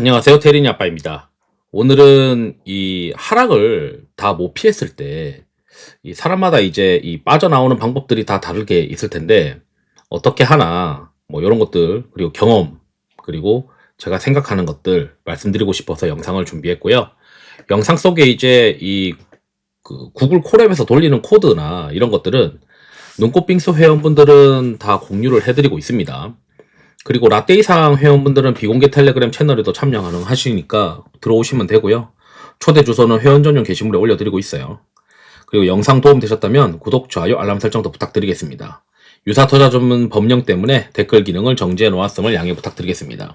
안녕하세요. 테리니 아빠입니다. 오늘은 이 하락을 다 못 피했을 때, 이 사람마다 이제 이 빠져나오는 방법들이 다 다르게 있을 텐데, 어떻게 하나, 뭐 이런 것들, 그리고 경험, 그리고 제가 생각하는 것들 말씀드리고 싶어서 영상을 준비했고요. 영상 속에 이제 이 그 구글 콜앱에서 돌리는 코드나 이런 것들은 눈꽃빙수 회원분들은 다 공유를 해드리고 있습니다. 그리고 라떼 이상 회원분들은 비공개 텔레그램 채널에도 참여 가능하시니까 들어오시면 되고요. 초대 주소는 회원 전용 게시물에 올려드리고 있어요. 그리고 영상 도움 되셨다면 구독, 좋아요, 알람 설정도 부탁드리겠습니다. 유사 투자 전문 법령 때문에 댓글 기능을 정지해 놓았음을 양해 부탁드리겠습니다.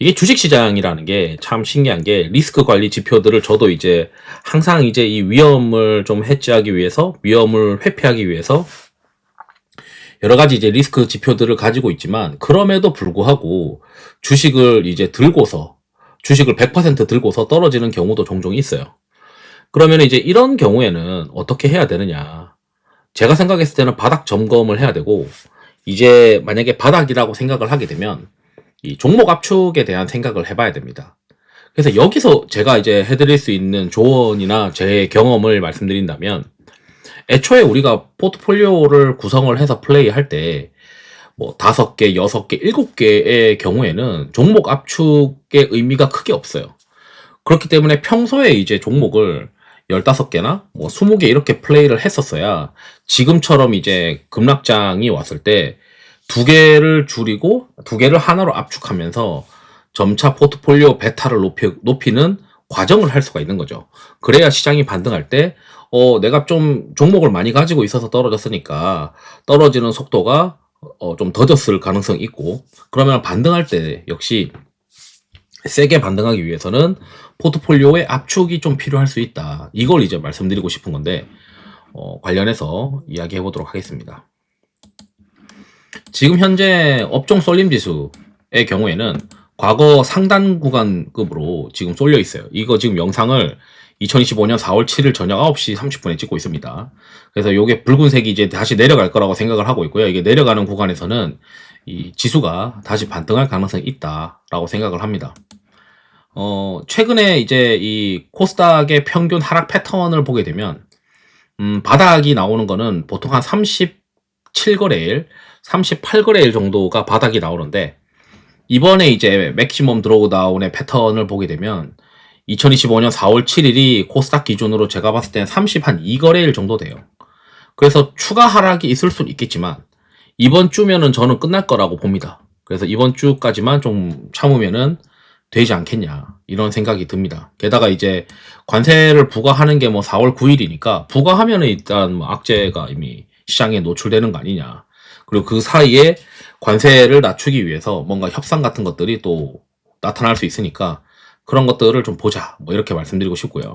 이게 주식시장이라는 게 참 신기한 게 리스크 관리 지표들을 저도 이제 항상 이제 이 위험을 좀 해지하기 위해서 위험을 회피하기 위해서 여러 가지 이제 리스크 지표들을 가지고 있지만 그럼에도 불구하고 주식을 이제 들고서 주식을 100% 들고서 떨어지는 경우도 종종 있어요. 그러면 이제 이런 경우에는 어떻게 해야 되느냐? 제가 생각했을 때는 바닥 점검을 해야 되고 이제 만약에 바닥이라고 생각을 하게 되면 이 종목 압축에 대한 생각을 해봐야 됩니다. 그래서 여기서 제가 이제 해드릴 수 있는 조언이나 제 경험을 말씀드린다면 애초에 우리가 포트폴리오를 구성을 해서 플레이할 때 뭐 다섯 개, 여섯 개, 일곱 개의 경우에는 종목 압축의 의미가 크게 없어요. 그렇기 때문에 평소에 이제 종목을 15개나 뭐 20개 이렇게 플레이를 했었어야 지금처럼 이제 급락장이 왔을 때 두 개를 줄이고 두 개를 하나로 압축하면서 점차 포트폴리오 베타를 높이, 높이는 과정을 할 수가 있는 거죠. 그래야 시장이 반등할 때, 어, 내가 좀 종목을 많이 가지고 있어서 떨어졌으니까 떨어지는 속도가 어, 좀 더뎠을 가능성이 있고, 그러면 반등할 때 역시 세게 반등하기 위해서는 포트폴리오의 압축이 좀 필요할 수 있다. 이걸 이제 말씀드리고 싶은 건데, 어, 관련해서 이야기해 보도록 하겠습니다. 지금 현재 업종 쏠림 지수의 경우에는 과거 상단 구간급으로 지금 쏠려 있어요. 이거 지금 영상을 2025년 4월 7일 저녁 9시 30분에 찍고 있습니다. 그래서 이게 붉은색이 이제 다시 내려갈 거라고 생각을 하고 있고요. 이게 내려가는 구간에서는 이 지수가 다시 반등할 가능성이 있다라고 생각을 합니다. 어, 최근에 이제 이 코스닥의 평균 하락 패턴을 보게 되면 음, 바닥이 나오는 거는 보통 한 37거래일, 38거래일 정도가 바닥이 나오는데 이번에 이제 맥시멈 드로우다운의 패턴을 보게 되면 2025년 4월 7일이 코스닥 기준으로 제가 봤을 때는 30한 2거래일 정도 돼요. 그래서 추가 하락이 있을 수는 있겠지만 이번 주면은 저는 끝날 거라고 봅니다. 그래서 이번 주까지만 좀 참으면은 되지 않겠냐 이런 생각이 듭니다. 게다가 이제 관세를 부과하는 게 뭐 4월 9일이니까 부과하면은 일단 뭐 악재가 이미 시장에 노출되는 거 아니냐. 그리고 그 사이에 관세를 낮추기 위해서 뭔가 협상 같은 것들이 또 나타날 수 있으니까 그런 것들을 좀 보자. 뭐 이렇게 말씀드리고 싶고요.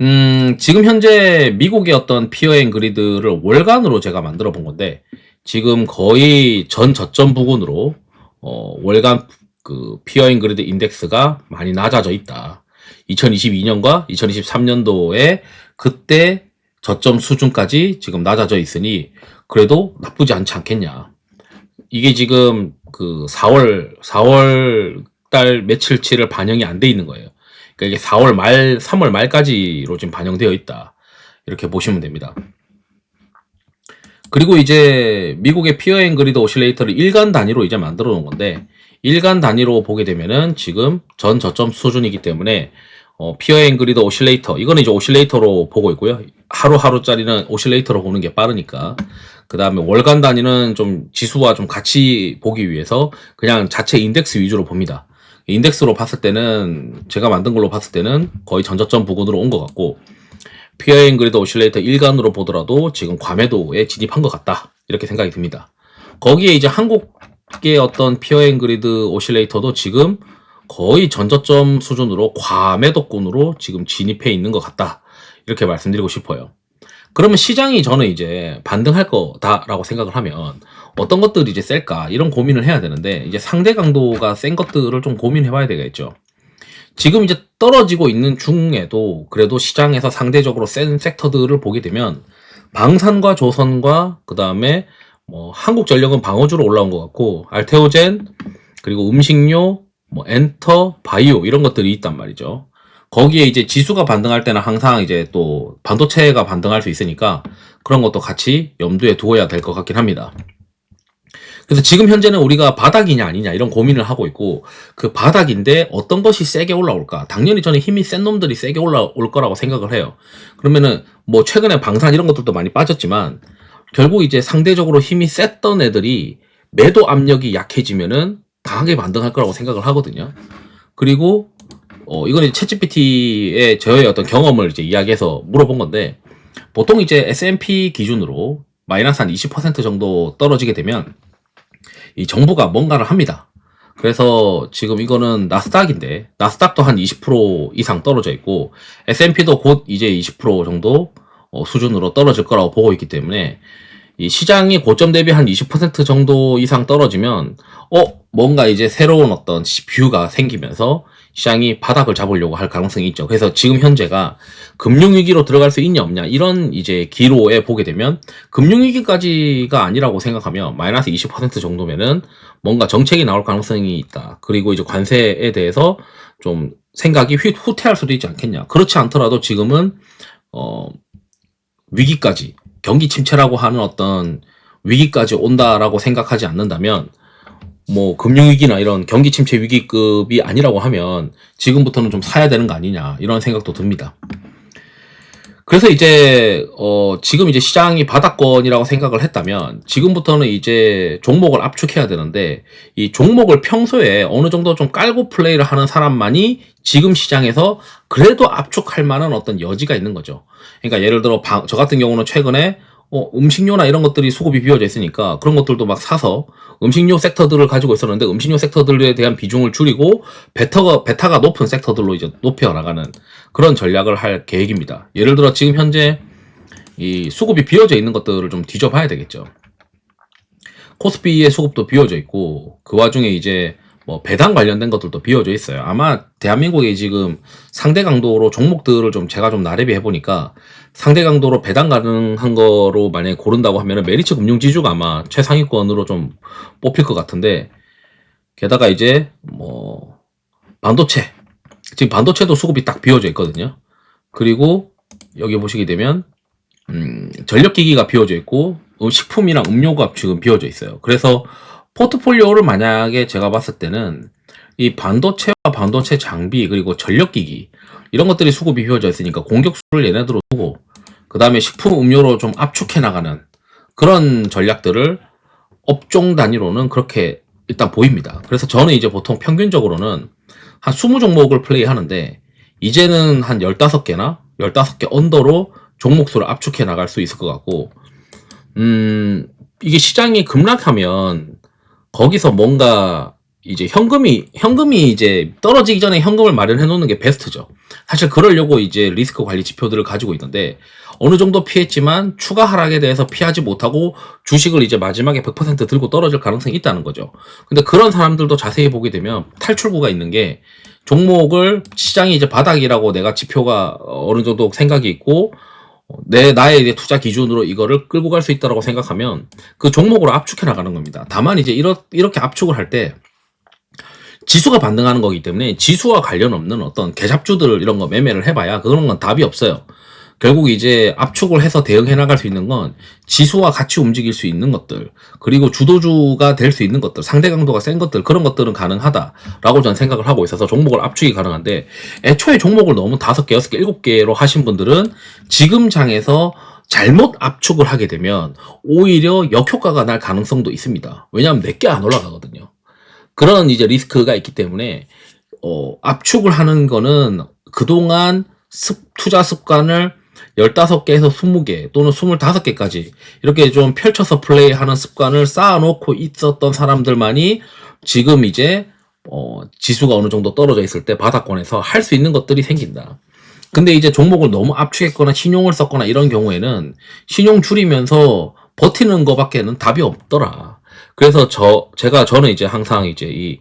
음, 지금 현재 미국의 어떤 피어 앤 그리드를 월간으로 제가 만들어 본 건데 지금 거의 전 저점 부근으로 어, 월간 그 피어 앤 그리드 인덱스가 많이 낮아져 있다. 2022년과 2023년도에 그때 저점 수준까지 지금 낮아져 있으니 그래도 나쁘지 않지 않겠냐. 이게 지금 그 4월 4월 달 며칠치를 반영이 안 돼 있는 거예요. 그러니까 이게 4월 말 3월 말까지로 지금 반영되어 있다. 이렇게 보시면 됩니다. 그리고 이제 미국의 피어 앤 그리드 오실레이터를 일간 단위로 이제 만들어 놓은 건데 일간 단위로 보게 되면은 지금 전 저점 수준이기 때문에 어, 피어 앤 그리드 오실레이터 이거는 이제 오실레이터로 보고 있고요. 하루하루짜리는 오실레이터로 보는 게 빠르니까 그 다음에 월간 단위는 좀 지수와 좀 같이 보기 위해서 그냥 자체 인덱스 위주로 봅니다. 인덱스로 봤을 때는 제가 만든 걸로 봤을 때는 거의 전저점 부근으로 온 것 같고 피어앤 그리드 오실레이터 일간으로 보더라도 지금 과매도에 진입한 것 같다 이렇게 생각이 듭니다. 거기에 이제 한국의 어떤 피어앤 그리드 오실레이터도 지금 거의 전저점 수준으로 과매도권으로 지금 진입해 있는 것 같다 이렇게 말씀드리고 싶어요. 그러면 시장이 저는 이제 반등할 거다라고 생각을 하면 어떤 것들이 이제 셀까 이런 고민을 해야 되는데 이제 상대 강도가 센 것들을 좀 고민해 봐야 되겠죠. 지금 이제 떨어지고 있는 중에도 그래도 시장에서 상대적으로 센 섹터들을 보게 되면 방산과 조선과 그 다음에 뭐 한국전력은 방어주로 올라온 것 같고 알테오젠 그리고 음식료 뭐 엔터, 바이오 이런 것들이 있단 말이죠. 거기에 이제 지수가 반등할 때는 항상 이제 또 반도체가 반등할 수 있으니까 그런 것도 같이 염두에 두어야 될 것 같긴 합니다. 그래서 지금 현재는 우리가 바닥이냐 아니냐 이런 고민을 하고 있고 그 바닥인데 어떤 것이 세게 올라올까? 당연히 저는 힘이 센 놈들이 세게 올라올 거라고 생각을 해요. 그러면은 뭐 최근에 방산 이런 것들도 많이 빠졌지만 결국 이제 상대적으로 힘이 셌던 애들이 매도 압력이 약해지면은 강하게 반등할 거라고 생각을 하거든요. 그리고 어 이거는 챗GPT의 저의 어떤 경험을 이제 이야기해서 물어본 건데 보통 이제 S&P 기준으로 마이너스 한 20% 정도 떨어지게 되면 이 정부가 뭔가를 합니다. 그래서 지금 이거는 나스닥인데 나스닥도 한 20% 이상 떨어져 있고 S&P도 곧 이제 20% 정도 어, 수준으로 떨어질 거라고 보고 있기 때문에 이 시장이 고점 대비 한 20% 정도 이상 떨어지면 어 뭔가 이제 새로운 어떤 뷰가 생기면서 시장이 바닥을 잡으려고 할 가능성이 있죠. 그래서 지금 현재가 금융위기로 들어갈 수 있냐 없냐 이런 이제 기로에 보게 되면 금융위기까지가 아니라고 생각하면 마이너스 20% 정도면은 뭔가 정책이 나올 가능성이 있다. 그리고 이제 관세에 대해서 좀 생각이 휘, 후퇴할 수도 있지 않겠냐. 그렇지 않더라도 지금은 어 위기까지 경기 침체라고 하는 어떤 위기까지 온다라고 생각하지 않는다면 뭐 금융위기나 이런 경기 침체 위기급이 아니라고 하면 지금부터는 좀 사야 되는 거 아니냐 이런 생각도 듭니다. 그래서 이제 어 지금 이제 시장이 바닥권이라고 생각을 했다면 지금부터는 이제 종목을 압축해야 되는데 이 종목을 평소에 어느 정도 좀 깔고 플레이를 하는 사람만이 지금 시장에서 그래도 압축할 만한 어떤 여지가 있는 거죠. 그러니까 예를 들어 방- 저 같은 경우는 최근에 어, 음식료나 이런 것들이 수급이 비어져 있으니까 그런 것들도 막 사서 음식료 섹터들을 가지고 있었는데 음식료 섹터들에 대한 비중을 줄이고 베타가 베타가 높은 섹터들로 이제 높여 나가는 그런 전략을 할 계획입니다. 예를 들어 지금 현재 이 수급이 비어져 있는 것들을 좀 뒤져봐야 되겠죠. 코스피의 수급도 비어져 있고 그 와중에 이제 뭐 배당 관련된 것들도 비어져 있어요. 아마 대한민국의 지금 상대 강도로 종목들을 좀 제가 좀 나래비 해보니까 상대 강도로 배당 가능한 거로 만약에 고른다고 하면은 메리츠 금융지주가 아마 최상위권으로 좀 뽑힐 것 같은데 게다가 이제 뭐 반도체 지금 반도체도 수급이 딱 비어져 있거든요. 그리고 여기 보시게 되면 음, 전력기기가 비어져 있고 어, 식품이랑 음료가 지금 비어져 있어요. 그래서 포트폴리오를 만약에 제가 봤을 때는 이 반도체와 반도체 장비 그리고 전력기기 이런 것들이 수급이 비어져 있으니까 공격수를 얘네들로 두고 그 다음에 식품 음료로 좀 압축해 나가는 그런 전략들을 업종 단위로는 그렇게 일단 보입니다. 그래서 저는 이제 보통 평균적으로는 한 20종목을 플레이 하는데 이제는 한 15개나 15개 언더로 종목수를 압축해 나갈 수 있을 것 같고 음 이게 시장이 급락하면 거기서 뭔가 이제 현금이 현금이 이제 떨어지기 전에 현금을 마련해 놓는 게 베스트죠. 사실 그러려고 이제 리스크 관리 지표들을 가지고 있는데 어느 정도 피했지만 추가 하락에 대해서 피하지 못하고 주식을 이제 마지막에 100% 들고 떨어질 가능성이 있다는 거죠. 근데 그런 사람들도 자세히 보게 되면 탈출구가 있는 게 종목을 시장이 이제 바닥이라고 내가 지표가 어느 정도 생각이 있고 어, 내 나의 이제 투자 기준으로 이거를 끌고 갈 수 있다라고 생각하면 그 종목으로 압축해 나가는 겁니다. 다만 이제 이렇, 이렇게 압축을 할 때 지수가 반등하는 거기 때문에 지수와 관련 없는 어떤 개잡주들 이런 거 매매를 해봐야 그런 건 답이 없어요. 결국 이제 압축을 해서 대응해 나갈 수 있는 건 지수와 같이 움직일 수 있는 것들 그리고 주도주가 될 수 있는 것들 상대 강도가 센 것들 그런 것들은 가능하다라고 저는 생각을 하고 있어서 종목을 압축이 가능한데 애초에 종목을 너무 다섯 개 여섯 개 일곱 개로 하신 분들은 지금 장에서 잘못 압축을 하게 되면 오히려 역효과가 날 가능성도 있습니다. 왜냐하면 몇 개 안 올라가거든요. 그런 이제 리스크가 있기 때문에 어, 압축을 하는 거는 그동안 습, 투자 습관을 15개에서 20개 또는 25개까지 이렇게 좀 펼쳐서 플레이하는 습관을 쌓아놓고 있었던 사람들만이 지금 이제 어, 지수가 어느 정도 떨어져 있을 때 바닥권에서 할 수 있는 것들이 생긴다. 근데 이제 종목을 너무 압축했거나 신용을 썼거나 이런 경우에는 신용 줄이면서 버티는 거밖에는 답이 없더라. 그래서 저 제가 저는 이제 항상 이제 이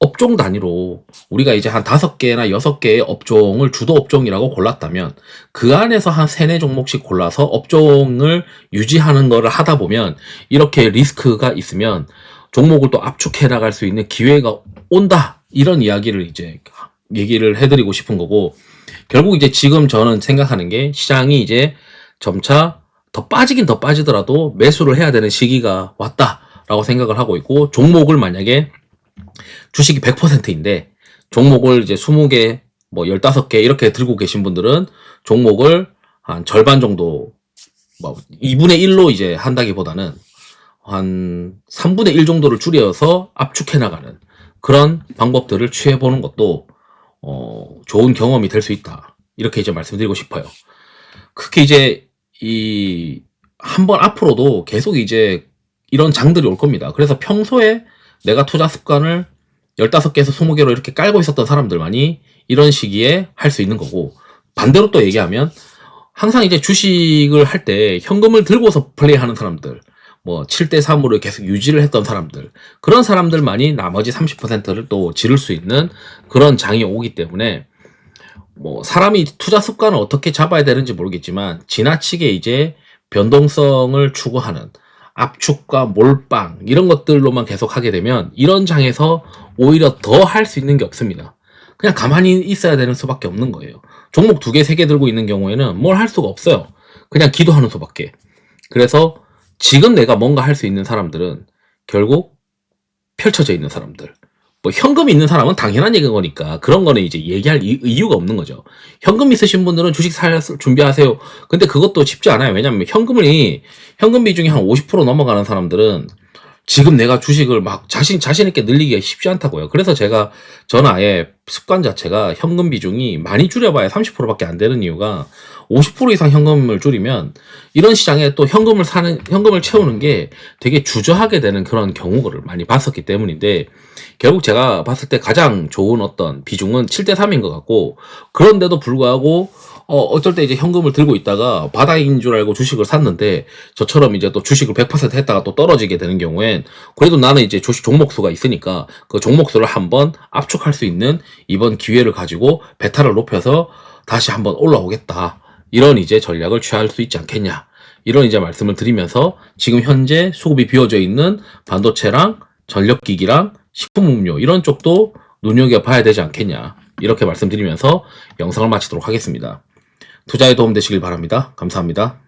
업종 단위로 우리가 이제 한 다섯 개나 여섯 개의 업종을 주도 업종이라고 골랐다면 그 안에서 한 세네 종목씩 골라서 업종을 유지하는 거를 하다 보면 이렇게 리스크가 있으면 종목을 또 압축해 나갈 수 있는 기회가 온다. 이런 이야기를 이제 얘기를 해드리고 싶은 거고 결국 이제 지금 저는 생각하는 게 시장이 이제 점차 더 빠지긴 더 빠지더라도 매수를 해야 되는 시기가 왔다라고 생각을 하고 있고 종목을 만약에 주식이 100%인데 종목을 이제 20개 뭐 15개 이렇게 들고 계신 분들은 종목을 한 절반 정도 뭐 2분의 1로 이제 한다기보다는 한 3분의 1 정도를 줄여서 압축해 나가는 그런 방법들을 취해 보는 것도 어, 좋은 경험이 될 수 있다. 이렇게 이제 말씀드리고 싶어요. 특히 이제 이 한번 앞으로도 계속 이제 이런 장들이 올 겁니다. 그래서 평소에 내가 투자 습관을 15개에서 20개로 이렇게 깔고 있었던 사람들만이 이런 시기에 할 수 있는 거고 반대로 또 얘기하면 항상 이제 주식을 할 때 현금을 들고서 플레이하는 사람들 뭐 7대 3으로 계속 유지를 했던 사람들 그런 사람들만이 나머지 30%를 또 지를 수 있는 그런 장이 오기 때문에 뭐 사람이 투자 습관을 어떻게 잡아야 되는지 모르겠지만 지나치게 이제 변동성을 추구하는 압축과 몰빵 이런 것들로만 계속 하게 되면 이런 장에서 오히려 더 할 수 있는 게 없습니다. 그냥 가만히 있어야 되는 수밖에 없는 거예요. 종목 두 개, 세 개 들고 있는 경우에는 뭘 할 수가 없어요. 그냥 기도하는 수밖에. 그래서 지금 내가 뭔가 할 수 있는 사람들은 결국 펼쳐져 있는 사람들. 뭐 현금 있는 사람은 당연한 얘기인 거니까 그런 거는 이제 얘기할 이- 이유가 없는 거죠. 현금 있으신 분들은 주식 살 준비하세요. 근데 그것도 쉽지 않아요. 왜냐면 현금이 현금 비중이 한 50% 넘어가는 사람들은 지금 내가 주식을 막 자신 자신 있게 늘리기가 쉽지 않다고요. 그래서 제가 저는 아예 습관 자체가 현금 비중이 많이 줄여봐야 30%밖에 안 되는 이유가 50% 이상 현금을 줄이면 이런 시장에 또 현금을 사는 현금을 채우는 게 되게 주저하게 되는 그런 경우를 많이 봤었기 때문인데 결국 제가 봤을 때 가장 좋은 어떤 비중은 7대 3인 것 같고 그런데도 불구하고 어, 어쩔 때 이제 현금을 들고 있다가 바닥인 줄 알고 주식을 샀는데 저처럼 이제 또 주식을 100% 했다가 또 떨어지게 되는 경우엔 그래도 나는 이제 주식 종목수가 있으니까 그 종목수를 한번 압축할 수 있는 이번 기회를 가지고 베타를 높여서 다시 한번 올라오겠다. 이런 이제 전략을 취할 수 있지 않겠냐. 이런 이제 말씀을 드리면서 지금 현재 수급이 비어져 있는 반도체랑 전력기기랑 식품음료 이런 쪽도 눈여겨봐야 되지 않겠냐. 이렇게 말씀드리면서 영상을 마치도록 하겠습니다. 투자에 도움되시길 바랍니다. 감사합니다.